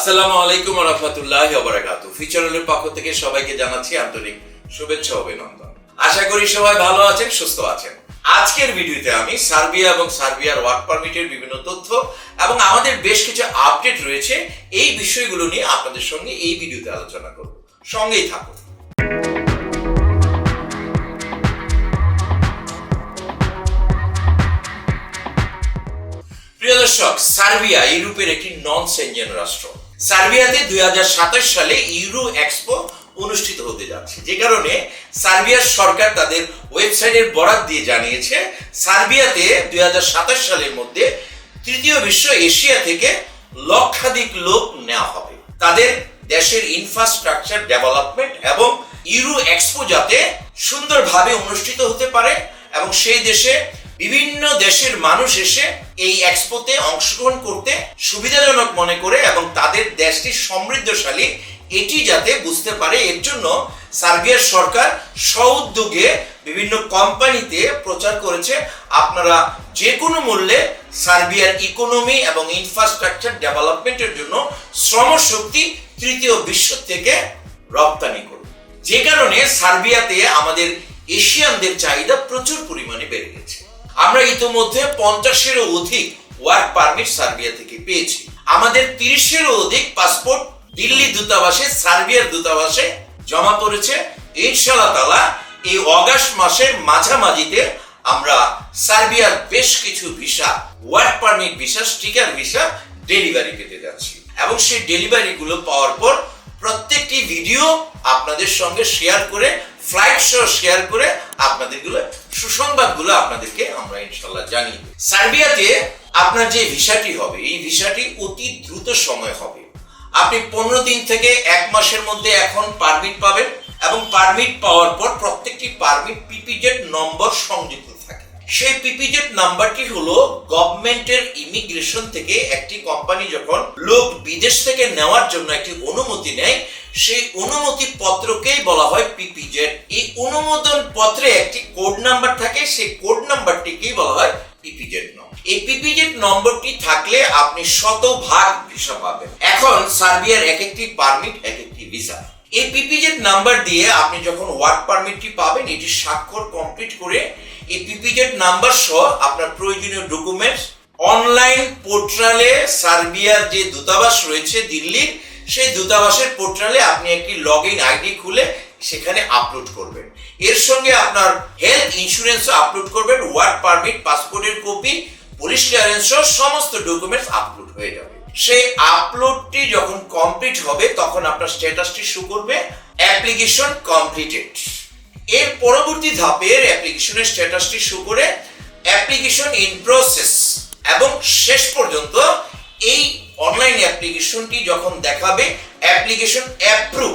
আসসালামু আলাইকুম রহমতুল্লাহ বারাকাতু ফিচারলের পক্ষ থেকে সবাইকে জানাচ্ছি আন্তরিক শুভেচ্ছা অভিনন্দন। আশা করি সবাই ভালো আছেন, সুস্থ আছেন। আজকের ভিডিওতে আমি সার্বিয়া এবং সার্বিয়ার ওয়ার্ক পারমিটের বিভিন্ন তথ্য এবং আমাদের বেশ কিছু আপডেট রয়েছে এই বিষয়গুলো নিয়ে আপনাদের সঙ্গে এই ভিডিওতে আলোচনা করব। সঙ্গেই থাকুন। প্রিয় দর্শক, সার্বিয়া ইউরোপের একটি নন সেনজেন রাষ্ট্র। সার্বিয়াতে দুই হাজার সাতাশ সালে ইউরো এক্সপো অনুষ্ঠিত হতে যাচ্ছে। যে কারণে সার্বিয়ার সরকার তাদের ওয়েবসাইটের বরাত দিয়ে জানিয়েছে, সার্বিয়াতে দুই হাজার সাতাশ সালের মধ্যে তৃতীয় বিশ্ব এশিয়া থেকে লক্ষাধিক লোক নেওয়া হবে। তাদের দেশের ইনফ্রাস্ট্রাকচার ডেভেলপমেন্ট এবং ইউরো এক্সপো যাতে সুন্দরভাবে অনুষ্ঠিত হতে পারে এবং সেই দেশে বিভিন্ন দেশের মানুষ এসে এই এক্সপোতে অংশগ্রহণ করতে সুবিধাজনক মনে করে এবং তাদের দেশটি সমৃদ্ধশালী, এটি যাতে বুঝতে পারে, এর জন্য সার্বিয়ার সরকার স্বউদ্যোগে বিভিন্ন কোম্পানিতে প্রচার করেছে। আপনারা যে কোনো মূল্যে সার্বিয়ার ইকোনমি এবং ইনফ্রাস্ট্রাকচার ডেভেলপমেন্টের জন্য শ্রমশক্তি তৃতীয় বিশ্ব থেকে রপ্তানি করুন। যে কারণে সার্বিয়াতে আমাদের এশিয়ানদের চাহিদা প্রচুর পরিমাণে বেড়ে গেছে। আমরা ইতোমধ্যে পঞ্চাশেরও অধিক ওয়ার্ক পারমিট সার্বিয়া থেকে পেয়েছি। আমাদের তিরিশেরও অধিক পাসপোর্ট দিল্লি দূতাবাসে, সার্বিয়ার দূতাবাসে জমা পড়েছে। ইনশাল্লাহ তালা এই অগাস্ট মাসের মাঝামাঝিতে আমরা সার্বিয়ার বেশ কিছু visa work permit visa sticker visa delivery পেতে যাচ্ছি। এবং সেই ডেলিভারি গুলো পাওয়ার পর প্রত্যেকটি ভিডিও আপনাদের সঙ্গে শেয়ার করে ফ্লাইট শো শেয়ার করে আপনাদেরগুলো, সুসংবাদগুলো আপনাদেরকে আমরা ইনশাল্লাহ জানি সার্বিয়াতে আপনার যে ভিসাটি হবে, এই ভিসাটি অতি দ্রুত সময় হবে। আপনি পনেরো দিন থেকে এক মাসের মধ্যে এখন পারমিট পাবেন এবং পারমিট পাওয়ার পর প্রত্যেকটি পারমিট পিপিজেড নম্বর সংযুক্ত সেই পিপিজেড নাম্বারটি হলো গভর্নমেন্টের ইমিগ্রেশন থেকে একটি কোম্পানি যখন লোক বিদেশ থেকে নেওয়ার জন্য একটি অনুমতি নেয়, সেই অনুমতি পত্রকেই বলা হয় পিপিজেড এই অনুমোদন পত্রে একটি কোড নাম্বার থাকে, সেই কোড নাম্বারটিকেই বলা হয় পিপিজেড নম্বর এই পিপিজেড নম্বরটি থাকলে আপনি শতভাগ ভিসা পাবেন। এখন সার্বিয়ার এক একটি পারমিট এক একটি ভিসা এই পিপিজেড নাম্বার দিয়ে আপনি যখন ওয়ার্ক পারমিটটি পাবেন, এটি স্বাক্ষর কমপ্লিট করে এই পিপিজেড নাম্বার সহ আপনার প্রয়োজনীয় ডকুমেন্টস অনলাইন পোর্টালে সার্বিয়ার যে দূতাবাস রয়েছে দিল্লির, সেই দূতাবাসের পোর্টালে আপনি একটি লগ ইন আইডি খুলে সেখানে আপলোড করবেন। এর সঙ্গে আপনার হেলথ ইন্স্যুরেন্সও আপলোড করবেন ওয়ার্ক পারমিট পাসপোর্টের কপি পুলিশ ক্লিয়ারেন্স সমস্ত ডকুমেন্টস আপলোড হয়ে যাবে। সেই আপলোডটি যখন কমপ্লিট হবে, তখন আপনার স্ট্যাটাসটি শো করবে অ্যাপ্লিকেশন কমপ্লিটেড এর পরবর্তী ধাপের অ্যাপ্লিকেশনের স্ট্যাটাসটি শো করে অ্যাপ্লিকেশন ইন প্রসেস এবং শেষ পর্যন্ত এই অনলাইন অ্যাপ্লিকেশনটি যখন দেখাবে অ্যাপ্লিকেশন অ্যাপ্রুভ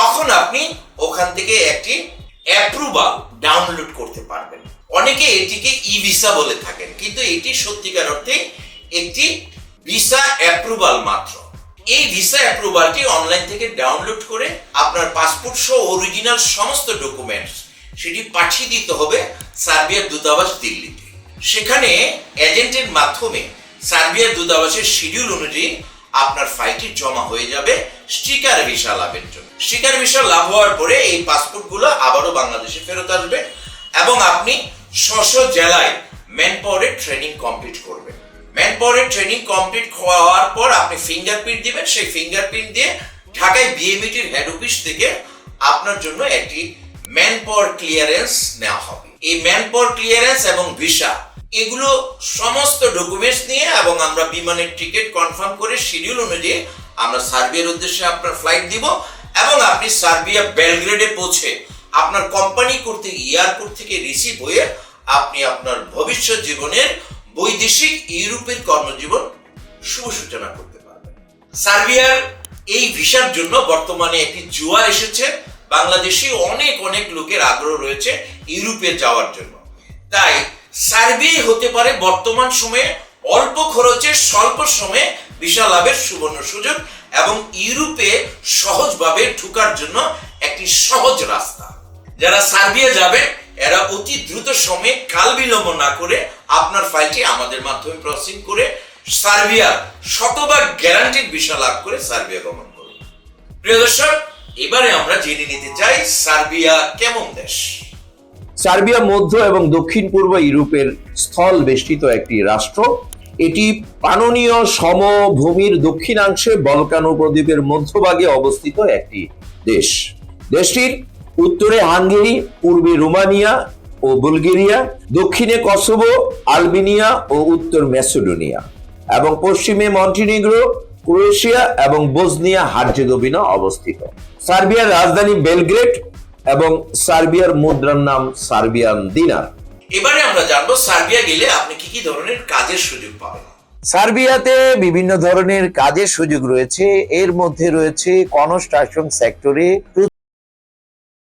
তখন আপনি ওখান থেকে একটি অ্যাপ্রুভাল ডাউনলোড করতে পারবেন। অনেকে এটিকে ই ভিসা বলে থাকেন, কিন্তু এটি সত্যিকার অর্থে একটি ভিসা অ্যাপ্রুভাল মাত্র। এই ভিসা অ্যাপ্রুভালটি অনলাইন থেকে ডাউনলোড করে আপনার পাসপোর্ট সহ অরিজিনাল সমস্ত ডকুমেন্টস সেটি পাঠিয়ে দিতে হবে সার্বিয়ার দূতাবাস দিল্লিতে। সেখানে এজেন্টের মাধ্যমে সার্বিয়ার দূতাবাসের শিডিউল অনুযায়ী আপনার ফাইলটি জমা হয়ে যাবে স্টিকার ভিসা লাভের জন্য। স্টিকার ভিসা লাভ হওয়ার পরে এই পাসপোর্টগুলো আবারও বাংলাদেশে ফেরত আসবে এবং আপনি স্ব জেলায় ম্যান পাওয়ারের ট্রেনিং কমপ্লিট করবেন। ম্যান পাওয়ারের ট্রেনিং কমপ্লিট হওয়ার পর আপনি ফিঙ্গারপ্রিন্ট দিবেন। সেই ফিঙ্গারপ্রিন্ট দিয়ে ঢাকায় বিএমইটির হেড অফিস থেকে আপনার জন্য একটি ম্যান পাওয়ার ক্লিয়ারেন্স নেওয়া হবে। এই ম্যান পাওয়ার ক্লিয়ারেন্স এবং ভিসা এগুলো সমস্ত ডকুমেন্টস নিয়ে এবং আমরা বিমানের টিকিট কনফার্ম করে শিডিউল অনুযায়ী আমরা সার্বিয়ার উদ্দেশ্যে আপনার ফ্লাইট দিব এবং আপনি সার্বিয়া বেলগ্রেডে পৌঁছে আপনার কোম্পানি কর্তৃক এয়ারপোর্ট থেকে রিসিভ হয়ে আপনি আপনার ভবিষ্যৎ জীবনের বৈদেশিক ইউরোপের কর্মজীবন শুভ সূচনা করতে পারবেন সার্বিয়ার এই ভিসার জন্য বর্তমানে একটি জোয়ার এসেছে। বাংলাদেশি অনেক অনেক লোকের আগ্রহ রয়েছে ইউরোপে যাওয়ার জন্য। তাই সার্বিয়াই হতে পারে বর্তমান সময়ে অল্প খরচে, স্বল্প সময়ে ভিসা লাভের সুবর্ণ সুযোগ এবং ইউরোপে সহজভাবে ঢুকার জন্য একটি সহজ রাস্তা। যারা সার্বিয়া যাবে এরা অতি দ্রুত সময়ে কাল বিলম্ব না করে আপনার ফাইলটি আমাদের মাধ্যমে প্রসেসিং করে সার্বিয়া শতভাগ গ্যারান্টিড ভিসা লাভ করে সার্বিয়া গমন করুন। প্রিয় দর্শক, এবারে আমরা জেনে নিতে চাই সার্বিয়া কেমন দেশ? সার্বিয়া মধ্য এবং দক্ষিণ পূর্ব ইউরোপের স্থল বেষ্টিত একটি রাষ্ট্র। এটি পাননীয় সমভূমির দক্ষিণাংশে বলকান উপদ্বীপের মধ্যভাগে অবস্থিত একটি দেশ। দেশটির উত্তরে হাঙ্গেরি পূর্বে রোমানিয়া ও বুলগেরিয়া দক্ষিণে কসোভো আলবেনিয়া ও উত্তর ম্যাসেডোনিয়া এবং পশ্চিমে মন্টিনিগ্রো ক্রোয়েশিয়া এবং বোজনিয়া হার্জেগোভিনা অবস্থিত। সার্বিয়ার রাজধানী বেলগ্রেড এবং সার্বিয়ার মুদ্রার নাম সার্বিয়ান দিনার। এবারে আমরা জানব সার্বিয়া গেলে আপনি কি কি ধরনের কাজের সুযোগ পাবেন। সার্বিয়াতে বিভিন্ন ধরনের কাজের সুযোগ রয়েছে। এর মধ্যে রয়েছে কনস্ট্রাকশন সেক্টরে